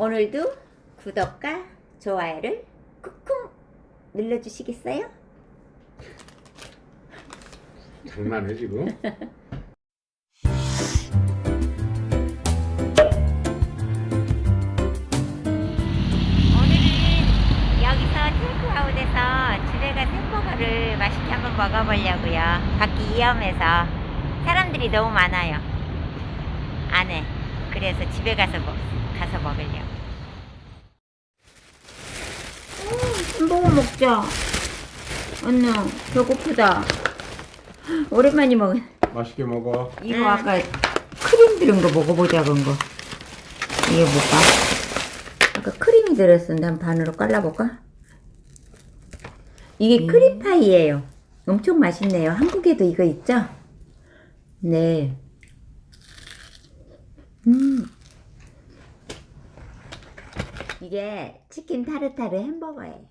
오늘도 구독과 좋아요를 꾹꾹 눌러주시겠어요? 장난해 지금? 오늘은 여기서 테이크아웃에서 집에 간 햄버거를 맛있게 한번 먹어보려고요. 밖이 위험해서 사람들이 너무 많아요. 안에. 그래서 집에 가서 먹, 가서 먹으려고. 햄버거 먹자. 언니 배고프다. 오랜만에 먹은. 맛있게 먹어. 이거 아까 크림 들은 거 먹어보자 그런 거. 이게 뭘까? 아까 크림이 들었었는데 한 반으로 잘라볼까? 이게 크림파이예요. 엄청 맛있네요. 한국에도 이거 있죠? 네. 음. 이게 치킨 타르타르 햄버거예요.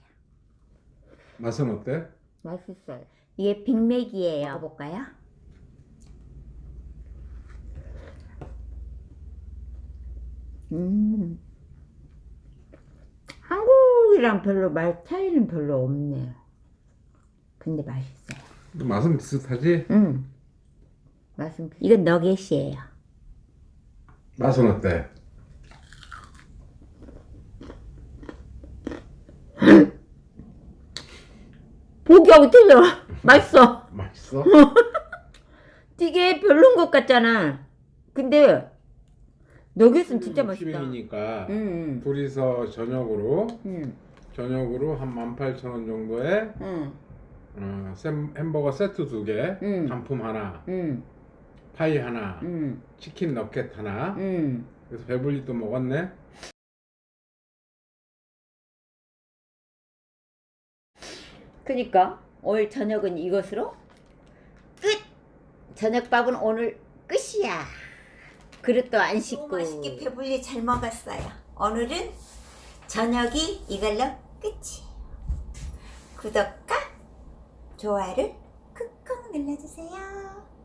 맛은 어때? 맛있어요. 이게 빅맥이에요. 먹어볼까요? 음. 한국이랑 별로 맛 차이는 별로 없네요. 근데 맛있어요. 맛은 비슷하지? 음. 맛은 이건 너겟이에요. 맛은 어때? 보기하고 틀려. 맛있어. 맛있어? 되게 별론 것 같잖아. 근데 너겟은 진짜 맛있다. 10인이니까 음. 둘이서 저녁으로 음. 저녁으로 한 18,000원 정도에 음. 어, 샘- 햄버거 세트 두 개, 음. 단품 하나, 음. 파이 하나, 음. 치킨 너켓 하나. 음. 그래서 배불리 또 먹었네. 그니까 오늘 저녁은 이것으로 끝. 저녁밥은 오늘 끝이야. 그릇도 안 씻고. 맛있게 배불리 잘 먹었어요. 오늘은 저녁이 이걸로 끝이. 구독과 좋아요를 꾹꾹 눌러주세요.